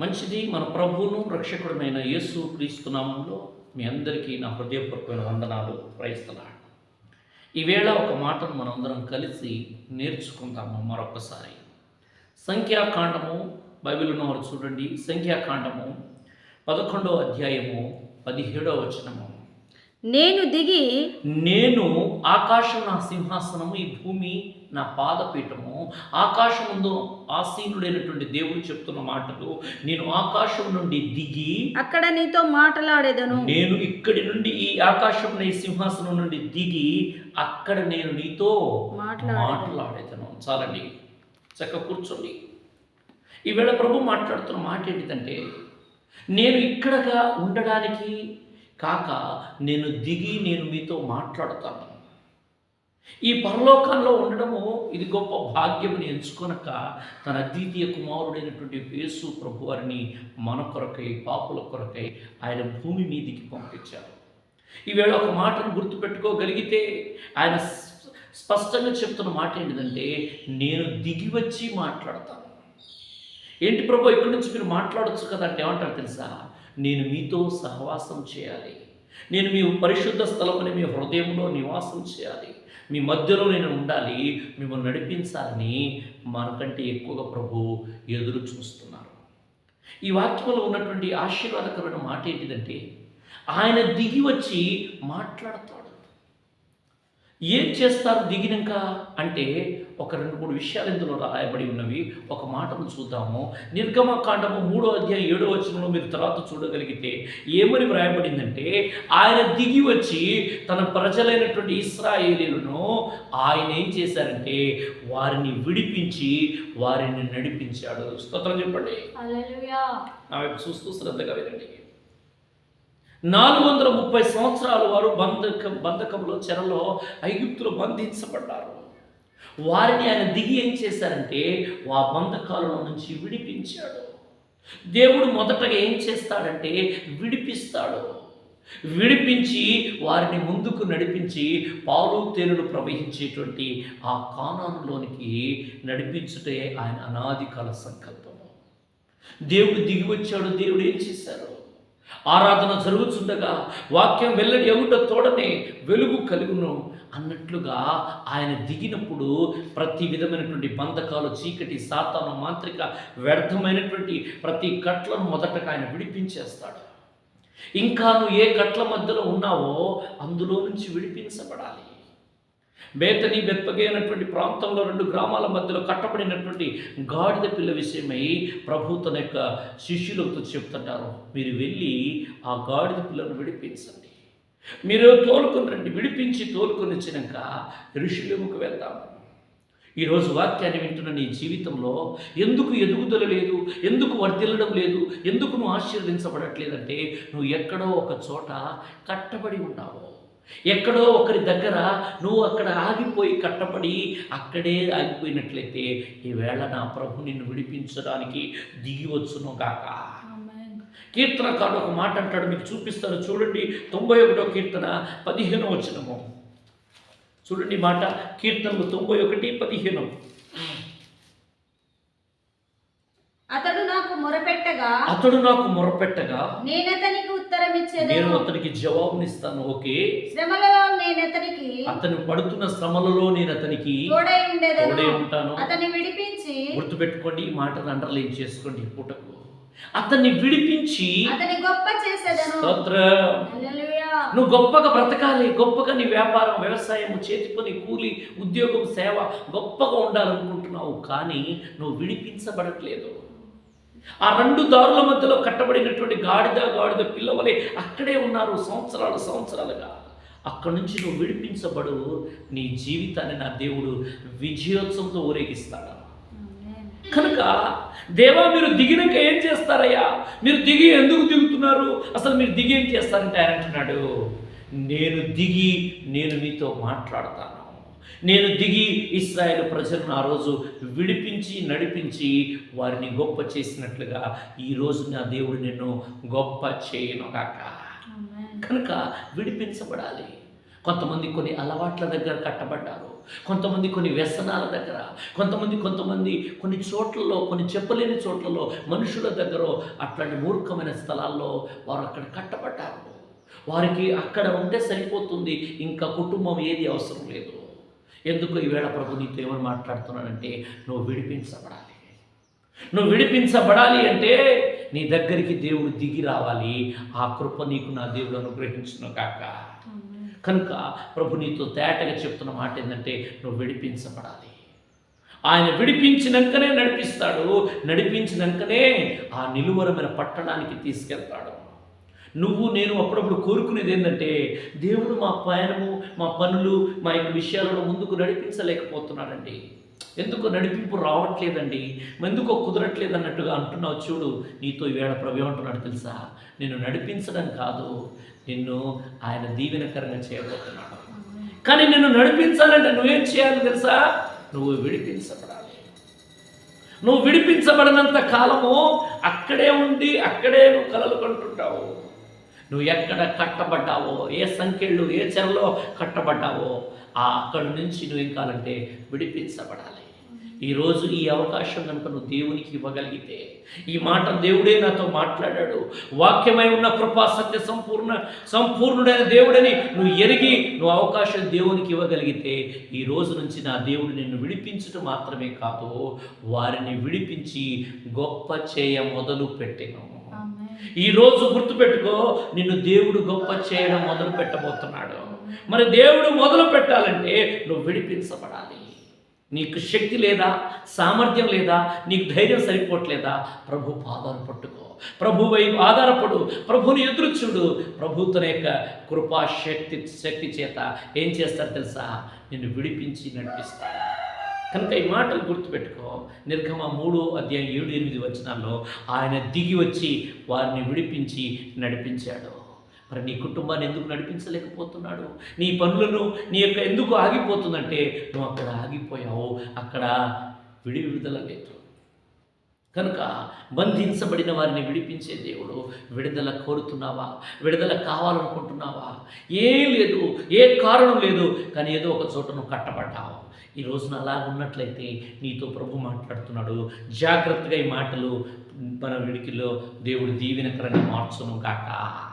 మంచిది మన ప్రభువును రక్షకుడమైన యేసు క్రీస్తు నామంలో మీ అందరికీ నా హృదయపూర్వకమైన వందనాలు. ప్రయత్నాలు ఈవేళ ఒక మాటను మనందరం కలిసి నేర్చుకుందాము మరొకసారి. సంఖ్యాకాండము బైబిల్ ఉన్నవారు చూడండి. సంఖ్యాకాండము పదకొండవ అధ్యాయము పదిహేడవ వచనము. నేను దిగి నేను ఆకాశం నా సింహాసనము ఈ భూమి నా పాదపీఠము ఆకాశం ముందు ఆసీనుడైనటువంటి దేవుడు చెప్తున్న మాటలు నేను ఆకాశం నుండి దిగి అక్కడ నీతో మాట్లాడేదను. నేను ఇక్కడి నుండి ఈ ఆకాశం ఈ సింహాసనం నుండి దిగి అక్కడ నేను నీతో మాట్లాడేదను. మాట్లాడేదను. చాలండి. చక్క కూర్చోండి. ఈవేళ ప్రభు మాట్లాడుతున్న మాట ఏంటిదంటే నేను ఇక్కడగా ఉండడానికి కాక నేను దిగి నేను మీతో మాట్లాడతాను. ఈ పరలోకంలో ఉండడము ఇది గొప్ప భాగ్యమని ఎంచుకొనక తన అద్వితీయ కుమారుడైనటువంటి యేసు ప్రభు వారిని మన కొరకై పాపుల కొరకై ఆయన భూమి మీదికి పంపించారు. ఈవేళ ఒక మాటను గుర్తుపెట్టుకోగలిగితే ఆయన స్పష్టంగా చెప్తున్న మాట ఏంటిదంటే నేను దిగి వచ్చి మాట్లాడతాను. ఏంటి ప్రభు ఇక్కడి నుంచి మీరు మాట్లాడచ్చు కదా అంటే ఏమంటారు తెలుసా? నేను మీతో సహవాసం చేయాలి. నేను మీ పరిశుద్ధ స్థలమని మీ హృదయంలో నివాసం చేయాలి. మీ మధ్యలో నేను ఉండాలి మిమ్మల్ని నడిపించాలని మనకంటే ఎక్కువగా ప్రభు ఎదురు చూస్తున్నారు. ఈ వాక్యంలో ఉన్నటువంటి ఆశీర్వాదకరమైన మాట ఏంటిదంటే ఆయన దిగి వచ్చి మాట్లాడతాడు. ఏం చేస్తారు దిగినాక? అంటే ఒక రెండు మూడు విషయాలు ఇందులో రాయబడి ఉన్నవి. ఒక మాటను చూద్దాము. నిర్గమకాండము మూడో అధ్యాయం ఏడో వచనంలో మీరు తర్వాత చూడగలిగితే ఏమని వ్రాయబడిందంటే ఆయన దిగి వచ్చి తన ప్రజలైనటువంటి ఇస్రాయేలీలను ఆయన ఏం చేశారంటే వారిని విడిపించి వారిని నడిపించాడు. స్తోత్రం చెప్పండి. నా వైపు చూస్తూ శ్రద్ధగా వినండి. నాలుగు వందల ముప్పై సంవత్సరాలు వారు బంధక బంధకంలో చెరలో ఐగుప్తులు బంధించబడ్డారు. వారిని ఆయన దిగి ఏం చేశారంటే ఆ బంధకాలలో నుంచి విడిపించాడు. దేవుడు మొదటగా ఏం చేస్తాడంటే విడిపిస్తాడు. విడిపించి వారిని ముందుకు నడిపించి పాలు తేనెలు ప్రవహించేటువంటి ఆ కానానులోనికి నడిపించుటే ఆయన అనాది కాల సంకల్పము. దేవుడు దిగి వచ్చాడు దేవుడు ఏం చేశారు ఆరాధన జరుగుతుండగా వాక్యం వెల్లడి ఎగుట తోడనే వెలుగు కలుగును. అన్నట్లుగా ఆయన దిగినప్పుడు ప్రతి విధమైనటువంటి బంధకాలు చీకటి సాతాను మాంత్రిక వ్యర్థమైనటువంటి ప్రతి కట్లను మొదటగా ఆయన విడిపించేస్తాడు. ఇంకా నువ్వు ఏ కట్ల మధ్యలో ఉన్నావో అందులో నుంచి విడిపించబడాలి. బేతని బెత్పగే అనేటువంటి ప్రాంతంలో రెండు గ్రామాల మధ్యలో కట్టబడినటువంటి గాడిద పిల్ల విషయమై ప్రభు తన యొక్క శిష్యులతో చెప్తుంటారు మీరు వెళ్ళి ఆ గాడిద పిల్లను విడిపించండి. మీరు తోలుకుని రండి. విడిపించి తోలుకొని వచ్చినాక ఋషులముకు వెళ్దాము ఈరోజు వాక్యాన్ని వింటున్న నీ జీవితంలో ఎందుకు ఎదుగుదల లేదు? ఎందుకు వర్ధిల్లడం లేదు? ఎందుకు నువ్వు ఆశీర్వదించబడట్లేదంటే నువ్వు ఎక్కడో ఒక చోట కట్టబడి ఉన్నావు. ఎక్కడో ఒకరి దగ్గర నువ్వు అక్కడ ఆగిపోయి కట్టబడి అక్కడే ఆగిపోయినట్లయితే ఈవేళ నా ప్రభు నిన్ను విడిపించడానికి దిగి వచ్చును గాక కీర్తనకారుడు ఒక మాట అంటాడు మీకు చూపిస్తాను. చూడండి తొంభై ఒకటో కీర్తన పదిహేనో వచనము. చూడండి మాట కీర్తనలు తొంభై ఒకటి పదిహేను అతడు నాకు మొరపెట్టగా అతడు నాకు మొరపెట్టగా నేనతనికి ఉత్తరం నేను ఇచ్చేదను అతనికి జవాబునిస్తాను. ఓకే. శ్రమలలో నేనతనికి అతను పడుతున్న శ్రమలలో నేను అతనికి తోడై ఉండేదను. తోడే ఉంటాను. అతన్ని విడిపించి గుర్తుపెట్టుకోండి ఈ మాటను అండర్లైన్ చేసుకోండి పూటకు. అతన్ని విడిపించి అతని గొప్ప చేసేదను. స్తోత్రం. నువ్వు గొప్పగా బ్రతకాలి గొప్పగా నీ వ్యాపారం వ్యవసాయం చేతి పని కూలి ఉద్యోగం సేవ గొప్పగా ఉండాలనుకుంటున్నావు కానీ నువ్వు విడిపించబడట్లేదు. ఆ రెండు దారుల మధ్యలో కట్టబడినటువంటి గాడిద గాడిద పిల్లవలే అక్కడే ఉన్నారు సంవత్సరాలు సంవత్సరాలుగా. అక్కడి నుంచి నువ్వు విడిపించబడు నీ జీవితాన్ని నా దేవుడు విజయోత్సవంతో ఊరేగిస్తాడు. కనుక దేవా మీరు దిగినాక ఏం చేస్తారయ్యా? మీరు దిగి ఎందుకు దిగుతున్నారు? అసలు మీరు దిగి ఏం చేస్తారంటే ఆయన అంటున్నాడు నేను దిగి నేను మీతో మాట్లాడతాను. నేను దిగి ఇస్రాయేల్ ప్రజలను ఆ రోజు విడిపించి నడిపించి వారిని గొప్ప చేసినట్లుగా ఈ రోజు నా దేవుడు నిన్ను గొప్ప చేయను కాక. కనుక విడిపించబడాలి. కొంతమంది కొన్ని అలవాట్ల దగ్గర కట్టబడ్డారు. కొంతమంది కొన్ని వ్యసనాల దగ్గర కొంతమంది కొంతమంది కొన్ని చోట్లలో కొన్ని చెప్పలేని చోట్లలో మనుషుల దగ్గర అట్లాంటి మూర్ఖమైన స్థలాల్లో వారు అక్కడ కట్టబడ్డారు. వారికి అక్కడ ఉంటే సరిపోతుంది. ఇంకా కుటుంబం ఏది అవసరం లేదు. ఎందుకు ఈవేళ ప్రభు నీతో ఏమని మాట్లాడుతున్నానంటే నువ్వు విడిపించబడాలి. నువ్వు విడిపించబడాలి అంటే నీ దగ్గరికి దేవుడు దిగి రావాలి. ఆ కృప నీకు నా దేవుడు అనుగ్రహించును కాక. కనుక ప్రభు నీతో తేటగా చెప్తున్న మాట ఏంటంటే నువ్వు విడిపించబడాలి. ఆయన విడిపించినాకనే నడిపిస్తాడు. నడిపించినాకనే ఆ నిలువరమైన పట్టణానికి తీసుకెళ్తాడు. నువ్వు నేను అప్పుడప్పుడు కోరుకునేది ఏంటంటే దేవుడు మా ప్రయాణము మా పనులు మా యొక్క విషయాలను ముందుకు నడిపించలేకపోతున్నాడండి. ఎందుకు నడిపింపు రావట్లేదండి. ఎందుకో కుదరట్లేదు అన్నట్టుగా అంటున్నావు చూడు. నీతో ఈవేళ ప్రభు ఏమంటున్నాడు తెలుసా? నిన్ను నడిపించడం కాదు నిన్ను ఆయన దీవెనకరంగా చేయబోతున్నాడు. కానీ నిన్ను నడిపించాలంటే నువ్వేం చేయాలి తెలుసా? నువ్వు విడిపించబడాలి. నువ్వు విడిపించబడినంత కాలము అక్కడే ఉండి అక్కడే నువ్వు కలలు కంటుంటావు. నువ్వు ఎక్కడ కట్టబడ్డావో ఏ సంఖ్యలు ఏ చెరలో కట్టబడ్డావో ఆ అక్కడి నుంచి నువ్వేం కావాలంటే విడిపించబడాలి. ఈరోజు ఈ అవకాశం కనుక నువ్వు దేవునికి ఇవ్వగలిగితే ఈ మాట దేవుడే నాతో మాట్లాడాడు. వాక్యమై ఉన్న కృపా సత్య సంపూర్ణ సంపూర్ణుడైన దేవుడని నువ్వు ఎరిగి నువ్వు అవకాశం దేవునికి ఇవ్వగలిగితే ఈ రోజు నుంచి నా దేవుడు నిన్ను విడిపించడం మాత్రమే కాదు వారిని విడిపించి గొప్ప చేయ మొదలు పెట్టాను ఈరోజు ఈ రోజు గుర్తుపెట్టుకో నిన్ను దేవుడు గొప్ప చేయడం మొదలు పెట్టబోతున్నాడు. మరి దేవుడు మొదలు పెట్టాలంటే నువ్వు విడిపించబడాలి. నీకు శక్తి లేదా సామర్థ్యం లేదా నీకు ధైర్యం సరిపోవట్లేదా? ప్రభు పాదాలు పట్టుకో. ప్రభు వైపు ఆధారపడు ప్రభుని ఎదురు చూడు. ప్రభు తన యొక్క కృపా శక్తి శక్తి చేత ఏం చేస్తారు తెలుసా? నిన్ను విడిపించి నడిపిస్తాడు కనుక ఈ మాటలు గుర్తుపెట్టుకో. నిర్గమ మూడు అధ్యాయం ఏడు ఎనిమిది వచనాల్లో ఆయన దిగి వచ్చి వారిని విడిపించి నడిపించాడు. మరి నీ కుటుంబాన్ని ఎందుకు నడిపించలేకపోతున్నాడు? నీ పనులను నీ యొక్క ఎందుకు ఆగిపోతుందంటే నువ్వు అక్కడ ఆగిపోయావు. అక్కడ విడి విడుదల లేదు. కనుక బంధించబడిన వారిని విడిపించే దేవుడు విడుదల కోరుతున్నావా? విడుదల కావాలనుకుంటున్నావా? ఏం లేదు ఏ కారణం లేదు కానీ ఏదో ఒక చోట నువ్వు కట్టబడ్డావు. ఈ రోజున అలా ఉన్నట్లయితే నీతో ప్రభు మాట్లాడుతున్నాడు. జాగ్రత్తగా ఈ మాటలు మన విడికిలో దేవుడు దీవెనకరని మార్చును కాక